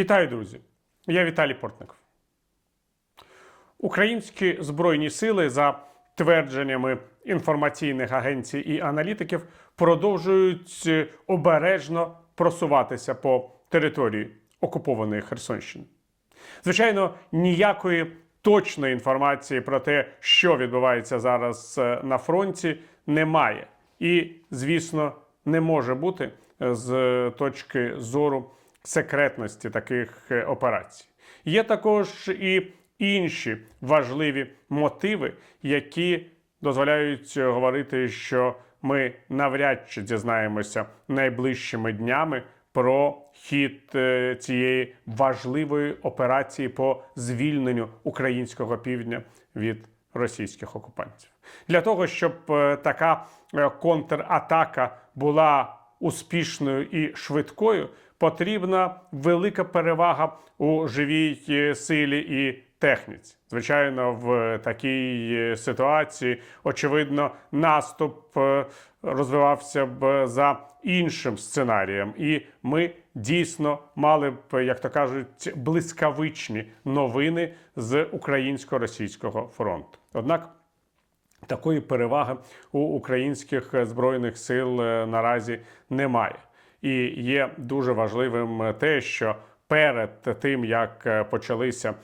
Вітаю, друзі! Я Віталій Портников. Українські збройні сили, за твердженнями інформаційних агенцій і аналітиків, продовжують е, обережно просуватися по території окупованої Херсонщини. Звичайно, ніякої точної інформації про те, що відбувається зараз е, на фронті, немає. І, звісно, не може бути е, з точки зору секретності таких е, операцій. Є також і інші важливі мотиви, які дозволяють е, говорити, що ми навряд чи дізнаємося найближчими днями про хід е, цієї важливої операції по звільненню українського півдня від російських окупантів. Для того щоб така контратака була успішною і швидкою, потрібна велика перевага у живій е, силі і техніці. Звичайно, в такій е, ситуації, очевидно, наступ е, розвивався б за іншим сценарієм, і ми дійсно мали б, як то кажуть, блискавичні новини з українсько-російського фронту. Однак такої переваги у українських е, збройних сил е, наразі немає. І є дуже важливим е, те, що перед тим як е, почалися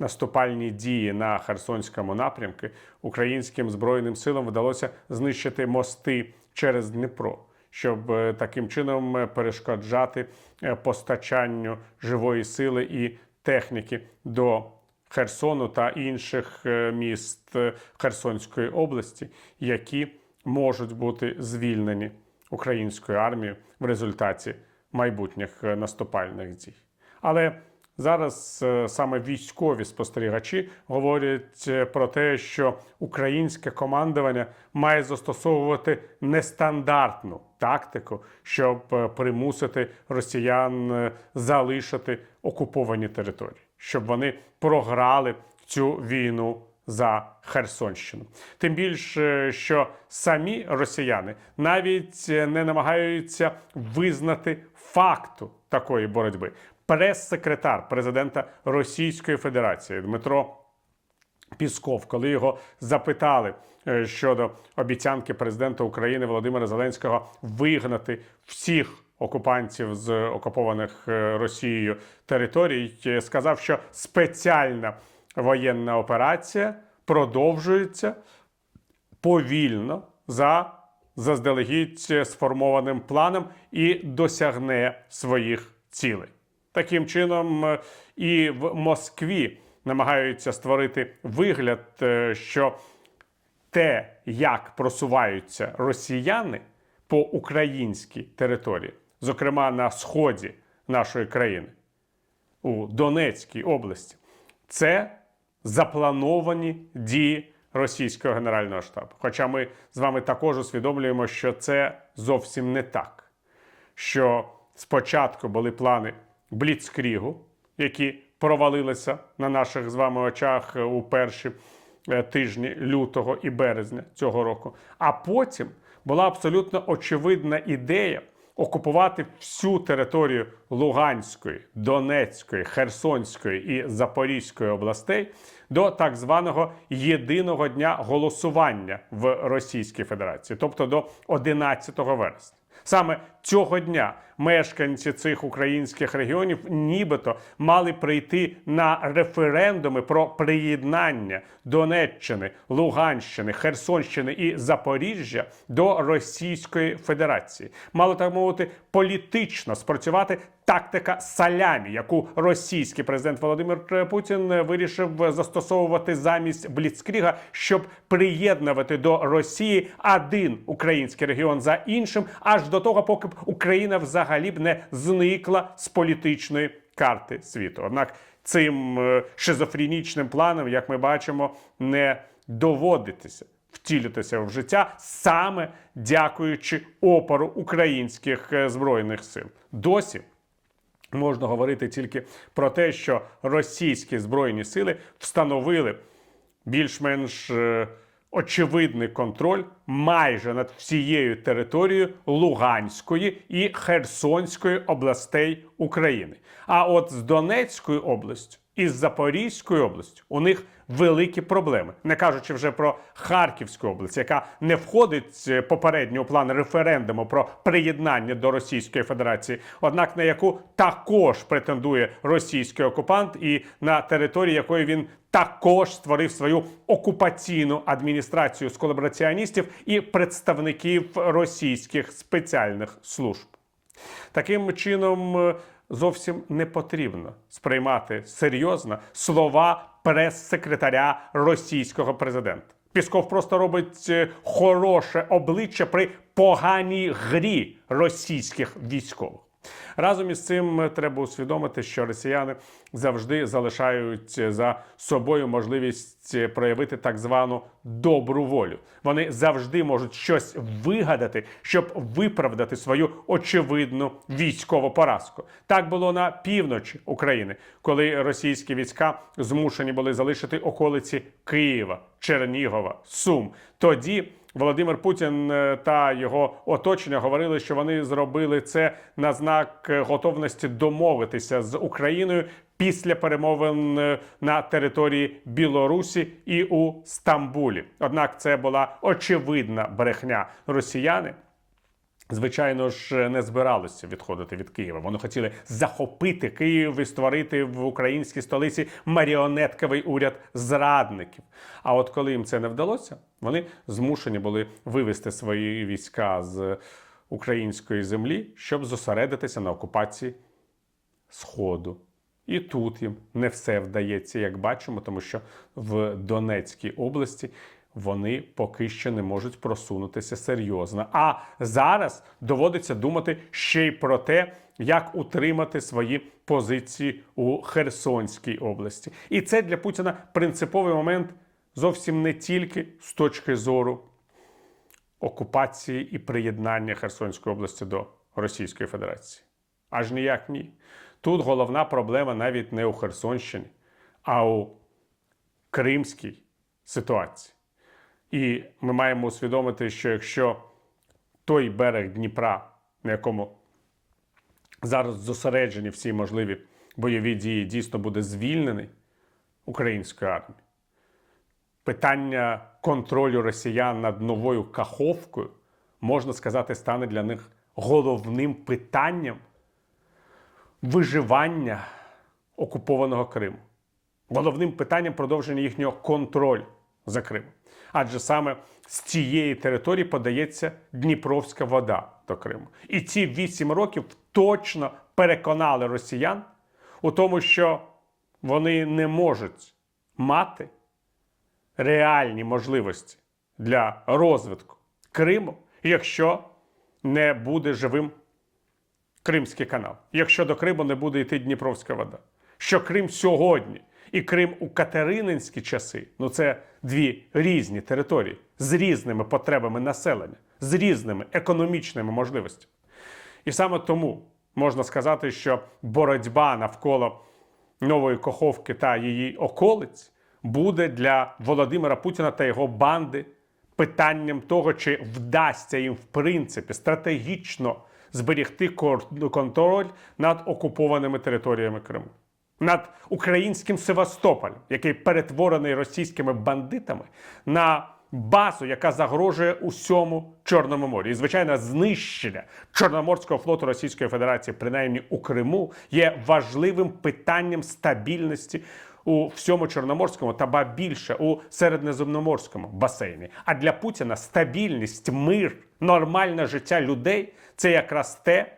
наступальні дії на Херсонському напрямку, українським збройним силам вдалося знищити мости через Дніпро, щоб е, таким чином перешкоджати постачанню живої сили і техніки до Херсону та інших міст Херсонської області, які можуть бути звільнені українською армією в результаті майбутніх е, наступальних дій. Але зараз е, саме військові спостерігачі говорять е, про те, що українське командування має застосовувати нестандартну тактику, щоб примусити росіян залишити окуповані території, щоб вони програли цю війну за Херсонщину. Тим більше, що самі росіяни навіть е, не намагаються визнати факту такої боротьби. Прес-секретар президента Російської Федерації Дмитро Пісков, коли його запитали е, щодо обіцянки президента України Володимира Зеленського вигнати всіх окупантів з окупованих е, Росією територій, сказав, що спеціальна воєнна операція продовжується повільно за заздалегідь сформованим планом і досягне своїх цілей. Таким чином, е, і в Москві намагаються створити вигляд, е, що те, як просуваються росіяни по українській території, зокрема на сході нашої країни, у Донецькій області, це заплановані дії російського генерального штабу. Хоча ми з вами також усвідомлюємо, що це зовсім не так. Що спочатку були плани Бліцкрігу, які провалилися на наших з вами очах у перші е, тижні лютого і березня цього року. А потім була абсолютно очевидна ідея окупувати всю територію Луганської, Донецької, Херсонської і Запорізької областей до так званого єдиного дня голосування в Російській Федерації, тобто до 11 вересня. Саме цього дня мешканці цих українських регіонів нібито мали прийти на референдуми про приєднання Донеччини, Луганщини, Херсонщини і Запоріжжя до Російської Федерації. Мало так мовити політично спрацювати тактика салямі, яку російський президент Володимир Путін вирішив застосовувати замість Бліцкріга, щоб приєднувати до Росії один український регіон за іншим, аж до того, поки б Україна взагалі б не зникла з політичної карти світу. Однак цим е, шизофренічним планом, як ми бачимо, не доводиться втілитися в життя саме дякуючи опору українських е, збройних сил. Досі можна говорити тільки про те, що російські збройні сили встановили більш-менш е, очевидний контроль майже над всією територією Луганської і Херсонської областей України. А от з Донецькою областю і з Запорізькою областю у них великі проблеми, не кажучи вже про Харківську область, яка не входить е, попередньо у план референдуму про приєднання до Російської Федерації, однак на яку також претендує російський окупант, і на території якої він також створив свою окупаційну адміністрацію з колабораціоністів і представників російських спеціальних служб. Таким чином е, зовсім не потрібно сприймати серйозно слова прес-секретаря російського президента. Пісков просто робить е, хороше обличчя при поганій грі російських військових. Разом із цим е, треба усвідомити, що росіяни завжди залишають е, за собою можливість е, проявити так звану добру волю. Вони завжди можуть щось вигадати, щоб виправдати свою очевидну військову поразку. Так було на півночі України, коли російські війська змушені були залишити околиці Києва, Чернігова, Сум. Тоді Володимир Путін е, та його оточення говорили, що вони зробили це на знак е, готовності домовитися з Україною після перемовин е, на території Білорусі і у Стамбулі. Однак це була очевидна брехня. Росіяни звичайно ж не збиралися відходити від Києва. Вони хотіли захопити Київ і створити в українській столиці маріонетковий уряд зрадників. А от коли їм це не вдалося, вони змушені були вивести свої війська з української землі, щоб зосередитися на окупації Сходу. І тут їм не все вдається, як бачимо, тому що в Донецькій області вони поки що не можуть просунутися серйозно. А зараз доводиться думати ще й про те, як утримати свої позиції у Херсонській області. І це для Путіна принциповий момент зовсім не тільки з точки зору окупації і приєднання Херсонської області до Російської Федерації. Аж ніяк ні. Тут головна проблема навіть не у Херсонщині, а у Кримській ситуації. І ми маємо усвідомити, що якщо той берег Дніпра, на якому зараз зосереджені всі можливі бойові дії, дійсно буде звільнений українською армією, питання контролю росіян над новою Каховкою, можна сказати, стане для них головним питанням виживання окупованого Криму, головним питанням продовження їхнього контролю за Кримом. Адже саме з цієї території подається Дніпровська вода до Криму. І ці вісім років точно переконали росіян у тому, що вони не можуть мати реальні можливості для розвитку Криму, якщо не буде живим Кримський канал, якщо до Криму не буде йти Дніпровська вода. Що Крим сьогодні і Крим у Катерининські часи ну це дві різні території з різними потребами населення, з різними економічними можливостями. І саме тому можна сказати, що боротьба навколо нової Каховки та її околиць буде для Володимира Путіна та його банди питанням того, чи вдасться їм в принципі стратегічно зберігти контроль над окупованими територіями Криму. Над українським Севастополем, який перетворений російськими бандитами на базу, яка загрожує усьому Чорному морі. І, звичайно, знищення Чорноморського флоту Російської Федерації, принаймні у Криму, є важливим питанням стабільності у всьому Чорноморському та ба більше у середнеземноморському басейні. А для Путіна стабільність, мир, нормальне життя людей це якраз те,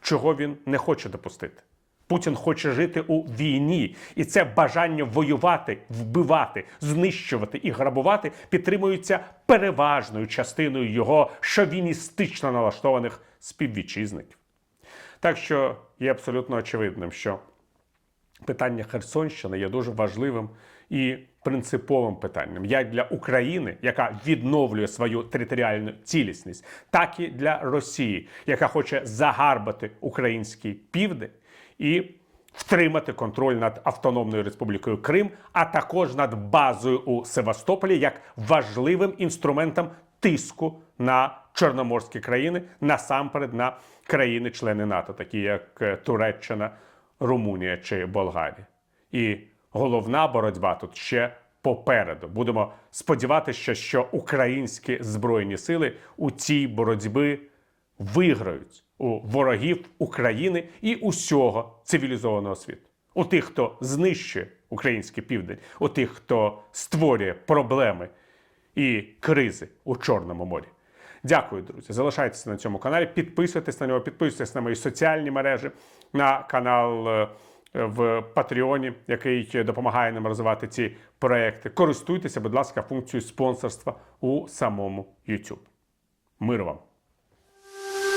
чого він не хоче допустити. Путін хоче жити у війні, і це бажання воювати, вбивати, знищувати і грабувати підтримується переважною частиною його шовіністично налаштованих співвітчизників. Так що є абсолютно очевидним, що питання Херсонщини є дуже важливим і принциповим питанням як для України, яка відновлює свою територіальну цілісність, так і для Росії, яка хоче загарбати український південь і втримати контроль над Автономною Республікою Крим, а також над базою у Севастополі як важливим інструментом тиску на чорноморські країни, насамперед на країни-члени НАТО, такі як е, Туреччина, Румунія чи Болгарія. І головна боротьба тут ще попереду. Будемо сподіватися, що українські збройні сили у цій боротьбі виграють у ворогів України і усього цивілізованого світу. У тих, хто знищує український південь, у тих, хто створює проблеми і кризи у Чорному морі. Дякую, друзі. Залишайтеся на цьому каналі, підписуйтесь на нього, підписуйтесь на мої соціальні мережі, на канал е, в Патреоні, який допомагає нам розвивати ці проекти. Користуйтеся, будь ласка, функцією спонсорства у самому YouTube. Миру вам!